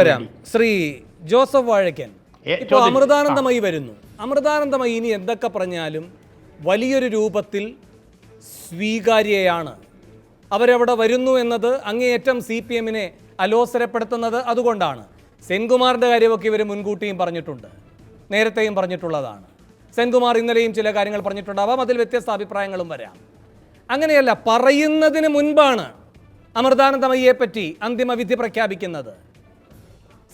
വരാം. ശ്രീ ജോസഫ് വാഴക്കൻ ഇപ്പോൾ. അമൃതാനന്ദമയി വരുന്നു. അമൃതാനന്ദമയി ഇനി എന്തൊക്കെ പറഞ്ഞാലും വലിയൊരു രൂപത്തിൽ സ്വീകാര്യയാണ്. അവരവിടെ വരുന്നു എന്നത് അങ്ങേയറ്റം സി പി എമ്മിനെ അലോസരപ്പെടുത്തുന്നത് അതുകൊണ്ടാണ്. സെൻകുമാറിന്റെ കാര്യമൊക്കെ ഇവർ മുൻകൂട്ടിയും പറഞ്ഞിട്ടുണ്ട്. നേരത്തെയും പറഞ്ഞിട്ടുള്ളതാണ്. സെൻകുമാർ ഇന്നലെയും ചില കാര്യങ്ങൾ പറഞ്ഞിട്ടുണ്ടാവാം. അതിൽ വ്യത്യസ്ത അഭിപ്രായങ്ങളും വരാം. അങ്ങനെയല്ല പറയുന്നതിന് മുൻപാണ് അമൃതാനന്ദമയ്യെ പറ്റി അന്തിമ വിധി പ്രഖ്യാപിക്കുന്നത്.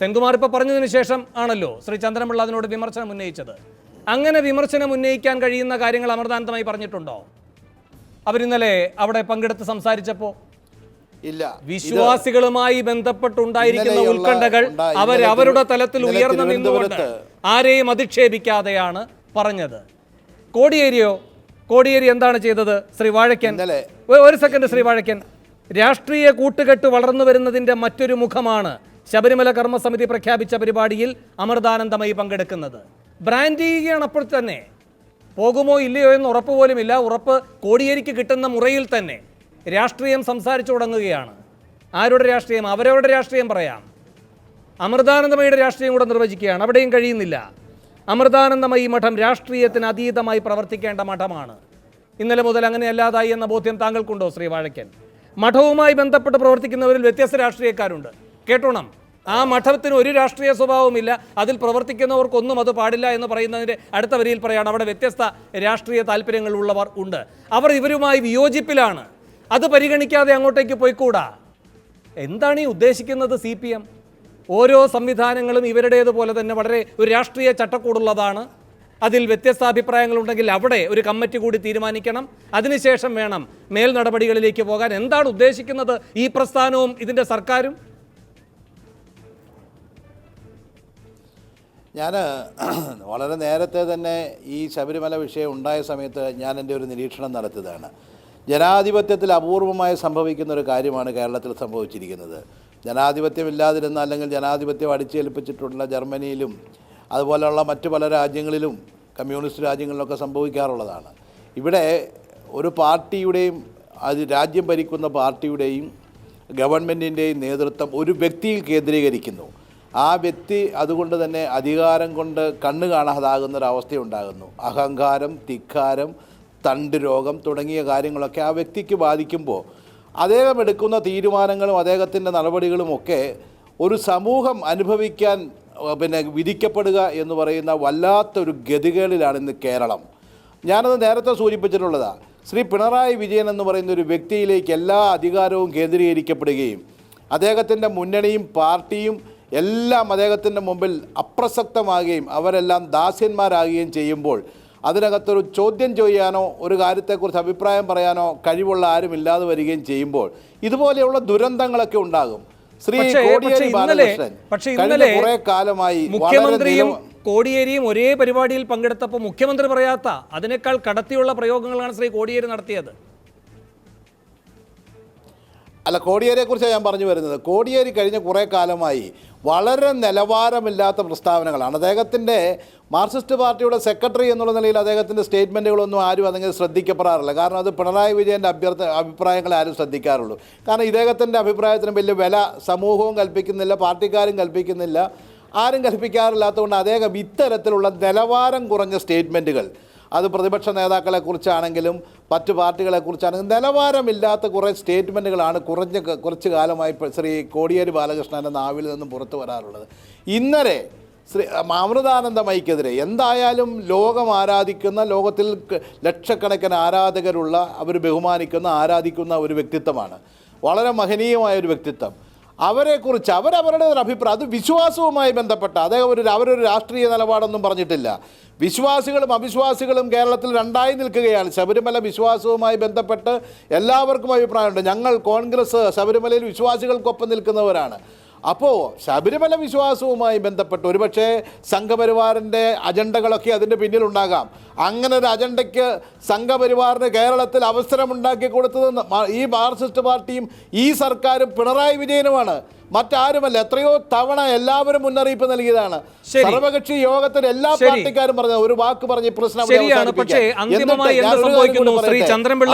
സെൻകുമാർ ഇപ്പോൾ പറഞ്ഞതിന് ശേഷം ആണല്ലോ ശ്രീ ചന്ദ്രമുള്ള അതിനോട് വിമർശനം ഉന്നയിച്ചത്. അങ്ങനെ വിമർശനം ഉന്നയിക്കാൻ കഴിയുന്ന കാര്യങ്ങൾ അമൃതാനന്ദമായി പറഞ്ഞിട്ടുണ്ടോ? അവരിന്നലെ അവിടെ പങ്കെടുത്ത് സംസാരിച്ചപ്പോൾ ഇല്ല. വിശ്വാസികളുമായി ബന്ധപ്പെട്ടുണ്ടായിരിക്കുന്ന ഉത്കണ്ഠകൾ അവരുടെ തലത്തിൽ ഉയർന്നു നിന്നുകൊണ്ട് ആരെയും അധിക്ഷേപിക്കാതെയാണ് പറഞ്ഞത്. കോടിയേരിയോ? കോടിയേരി എന്താണ് ചെയ്തത്? ശ്രീ വാഴക്കൻ ഒരു സെക്കൻഡ് ശ്രീ വാഴക്കൻ രാഷ്ട്രീയ കൂട്ടുകെട്ട് വളർന്നു വരുന്നതിന്റെ മറ്റൊരു മുഖമാണ് ശബരിമല കർമ്മസമിതി പ്രഖ്യാപിച്ച പരിപാടിയിൽ അമൃതാനന്ദമയി പങ്കെടുക്കുന്നത്. ബ്രാൻഡ് ചെയ്യുകയാണ് അപ്പോൾ തന്നെ. പോകുമോ ഇല്ലയോ എന്ന് ഉറപ്പ് പോലുമില്ല ഉറപ്പ് കോടിയേരിക്ക് കിട്ടുന്ന മുറയിൽ തന്നെ. രാഷ്ട്രീയം സംസാരിച്ചു തുടങ്ങുകയാണ്. ആരുടെ രാഷ്ട്രീയം? അവരവരുടെ രാഷ്ട്രീയം പറയാം. അമൃതാനന്ദമയുടെ രാഷ്ട്രീയം കൂടെ നിർവചിക്കുകയാണ്. അവിടെയും കഴിയുന്നില്ല. അമൃതാനന്ദമയി മഠം രാഷ്ട്രീയത്തിന് അതീതമായി പ്രവർത്തിക്കേണ്ട മഠമാണ്. ഇന്നലെ മുതൽ അങ്ങനെ അല്ലാതായി എന്ന ബോധ്യം താങ്കൾക്കുണ്ടോ ശ്രീ വാഴക്കൻ മഠവുമായി ബന്ധപ്പെട്ട് പ്രവർത്തിക്കുന്നവരിൽ വ്യത്യസ്ത രാഷ്ട്രീയക്കാരുണ്ട്. കേട്ടോണം. ആ മഠത്തിന് ഒരു രാഷ്ട്രീയ സ്വഭാവമില്ല അതിൽ പ്രവർത്തിക്കുന്നവർക്കൊന്നും അത് പാടില്ല എന്ന് പറയുന്നതിന്റെ അടുത്ത വരിയിൽ പറയാണ് അവിടെ വ്യത്യസ്ത രാഷ്ട്രീയ താല്പര്യങ്ങളുള്ളവർ ഉണ്ട്. അവർ ഇവരുമായി വിയോജിപ്പിലാണ്. അത് പരിഗണിക്കാതെ അങ്ങോട്ടേക്ക് പോയിക്കൂടാ? എന്താണ് ഈ ഉദ്ദേശിക്കുന്നത് സി പി എം? ഓരോ സംവിധാനങ്ങളും ഇവരുടേതുപോലെ തന്നെ വളരെ ഒരു രാഷ്ട്രീയ ചട്ടക്കൂടുള്ളതാണ്. അതിൽ വ്യത്യസ്ത അഭിപ്രായങ്ങളുണ്ടെങ്കിൽ അവിടെ ഒരു കമ്മിറ്റി കൂടി തീരുമാനിക്കണം. അതിനുശേഷം വേണം മേൽ നടപടികളിലേക്ക് പോകാൻ. എന്താണ് ഉദ്ദേശിക്കുന്നത് ഈ പ്രസ്ഥാനവും ഇതിന്റെ സർക്കാരും? ഞാൻ വളരെ നേരത്തെ തന്നെ ഈ ശബരിമല വിഷയം ഉണ്ടായ സമയത്ത് ഞാൻ എന്റെ ഒരു നിരീക്ഷണം നടത്തിയതാണ്. ജനാധിപത്യത്തിൽ അപൂർവമായി സംഭവിക്കുന്ന ഒരു കാര്യമാണ് കേരളത്തിൽ സംഭവിച്ചിരിക്കുന്നത്. ജനാധിപത്യം ഇല്ലാതിരുന്ന അല്ലെങ്കിൽ ജനാധിപത്യം അടിച്ചേൽപ്പിച്ചിട്ടുള്ള ജർമ്മനിയിലും അതുപോലെയുള്ള മറ്റു പല രാജ്യങ്ങളിലും കമ്മ്യൂണിസ്റ്റ് രാജ്യങ്ങളിലൊക്കെ സംഭവിക്കാറുള്ളതാണ്. ഇവിടെ ഒരു പാർട്ടിയുടെയും അത് രാജ്യം ഭരിക്കുന്ന പാർട്ടിയുടെയും ഗവൺമെന്റിന്റെയും നേതൃത്വം ഒരു വ്യക്തിയിൽ കേന്ദ്രീകരിക്കുന്നു. ആ വ്യക്തി അതുകൊണ്ട് തന്നെ അധികാരം കൊണ്ട് കണ്ണു കാണാതാകുന്ന ഒരു അവസ്ഥയുണ്ടാകുന്നു അഹങ്കാരം ധിക്കാരം തണ്ട് രോഗം തുടങ്ങിയ കാര്യങ്ങളൊക്കെ ആ വ്യക്തിക്ക് ബാധിക്കുമ്പോൾ അദ്ദേഹം എടുക്കുന്ന തീരുമാനങ്ങളും അദ്ദേഹത്തിന്റെ നടപടികളുമൊക്കെ ഒരു സമൂഹം അനുഭവിക്കാൻ പിന്നെ വിധിക്കപ്പെടുക എന്ന് പറയുന്ന വല്ലാത്തൊരു ഗതികേടിലാണ് ഇന്ന് കേരളം. ഞാനത് നേരത്തെ സൂചിപ്പിച്ചിട്ടുള്ളതാണ് ശ്രീ പിണറായി വിജയൻ എന്ന് പറയുന്ന ഒരു വ്യക്തിയിലേക്ക് എല്ലാ അധികാരവും കേന്ദ്രീകരിക്കപ്പെടുകയും അദ്ദേഹത്തിന്റെ മുന്നണിയും പാർട്ടിയും എല്ലാം അദ്ദേഹത്തിന്റെ മുമ്പിൽ അപ്രസക്തമാകുകയും അവരെല്ലാം ദാസ്യന്മാരാകുകയും ചെയ്യുമ്പോൾ അതിനകത്തൊരു ചോദ്യം ചെയ്യാനോ ഒരു കാര്യത്തെക്കുറിച്ച് അഭിപ്രായം പറയാനോ കഴിവുള്ള ആരും ഇല്ലാതെ വരികയും ചെയ്യുമ്പോൾ ഇതുപോലെയുള്ള ദുരന്തങ്ങളൊക്കെ ഉണ്ടാകും. ശ്രീ കോടിയേരി ബാലകൃഷ്ണൻ കുറേ കാലമായി മുഖ്യമന്ത്രിയും കോടിയേരിയും ഒരേ പരിപാടിയിൽ പങ്കെടുത്തപ്പോൾ മുഖ്യമന്ത്രി പറയാത്ത അതിനേക്കാൾ കടത്തിയുള്ള പ്രയോഗങ്ങളാണ് ശ്രീ കോടിയേരി നടത്തിയത്. അല്ല കോടിയേരിയെ കുറിച്ചാണ് ഞാൻ പറഞ്ഞു വരുന്നത്. കോടിയേരി കഴിഞ്ഞ കുറേ കാലമായി വളരെ നിലവാരമില്ലാത്ത പ്രസ്താവനകളാണ്. അദ്ദേഹത്തിന്റെ മാർക്സിസ്റ്റ് പാർട്ടിയുടെ സെക്രട്ടറി എന്നുള്ള നിലയിൽ അദ്ദേഹത്തിന്റെ സ്റ്റേറ്റ്മെന്റുകളൊന്നും ആരും അതങ്ങനെ ശ്രദ്ധിക്കപ്പെടാറില്ല. കാരണം അത് പിണറായി വിജയന്റെ അഭ്യർത്ഥ അഭിപ്രായങ്ങളെ ആരും ശ്രദ്ധിക്കാറുള്ളൂ. കാരണം ഇദ്ദേഹത്തിന്റെ അഭിപ്രായത്തിന് വലിയ വില സമൂഹവും കൽപ്പിക്കുന്നില്ല പാർട്ടിക്കാരും കൽപ്പിക്കുന്നില്ല ആരും കൽപ്പിക്കാറില്ലാത്തതുകൊണ്ട് അദ്ദേഹം ഇത്തരത്തിലുള്ള നിലവാരം കുറഞ്ഞ സ്റ്റേറ്റ്മെന്റുകൾ അത് പ്രതിപക്ഷ നേതാക്കളെക്കുറിച്ചാണെങ്കിലും മറ്റു കുറിച്ചാണ് നിലവാരമില്ലാത്ത കുറേ സ്റ്റേറ്റ്മെന്റുകളാണ് കുറഞ്ഞ കുറച്ച് കാലമായി ശ്രീ കോടിയേരി ബാലകൃഷ്ണന്റെ നാവിൽ നിന്നും പുറത്തു വരാറുള്ളത്. ഇന്നലെ ശ്രീ അമൃതാനന്ദമയ്ക്കെതിരെ എന്തായാലും ലോകം ആരാധിക്കുന്ന ലോകത്തിൽ ലക്ഷക്കണക്കിന് ആരാധകരുള്ള അവർ ബഹുമാനിക്കുന്ന ആരാധിക്കുന്ന ഒരു വ്യക്തിത്വമാണ്. വളരെ മഹനീയമായ ഒരു വ്യക്തിത്വം. അവരെക്കുറിച്ച് അവരവരുടെ ഒരു അഭിപ്രായം അത് വിശ്വാസവുമായി ബന്ധപ്പെട്ട അദ്ദേഹം ഒരു അവരൊരു രാഷ്ട്രീയ നിലപാടൊന്നും പറഞ്ഞിട്ടില്ല. വിശ്വാസികളും അവിശ്വാസികളും കേരളത്തിൽ രണ്ടായി നിൽക്കുകയാണ്. ശബരിമല വിശ്വാസവുമായി ബന്ധപ്പെട്ട് എല്ലാവർക്കും അഭിപ്രായമുണ്ട്. ഞങ്ങൾ കോൺഗ്രസ് ശബരിമലയിൽ വിശ്വാസികൾക്കൊപ്പം നിൽക്കുന്നവരാണ്. അപ്പോൾ ശബരിമല വിശ്വാസവുമായി ബന്ധപ്പെട്ട് ഒരുപക്ഷെ സംഘപരിവാറിന്റെ അജണ്ടകളൊക്കെ അതിന്റെ പിന്നിലുണ്ടാകാം അങ്ങനെ ഒരു അജണ്ടയ്ക്ക് സംഘപരിവാറിന് കേരളത്തിൽ അവസരമുണ്ടാക്കി കൊടുത്തത് ഈ മാർക്സിസ്റ്റ് പാർട്ടിയും ഈ സർക്കാരും പിണറായി വിജയനുമാണ് മറ്റാരുമല്ല എത്രയോ തവണ എല്ലാവരും മുന്നറിയിപ്പ് നൽകിയതാണ്. സർവകക്ഷി യോഗത്തിൽ എല്ലാ. പാർട്ടിക്കാരും പറഞ്ഞത് ഒരു വാക്ക് പറഞ്ഞ് പ്രശ്നം അവിടെ ശരിയാണ് പക്ഷേ അവസാനിപ്പിക്കാം. അന്തിമമായി എന്നിട്ട് എന്ത് ഞാനൊരു കാര്യം കൂടി സംഭവിക്കുന്നു ശ്രീ ചന്ദ്രൻപിള്ള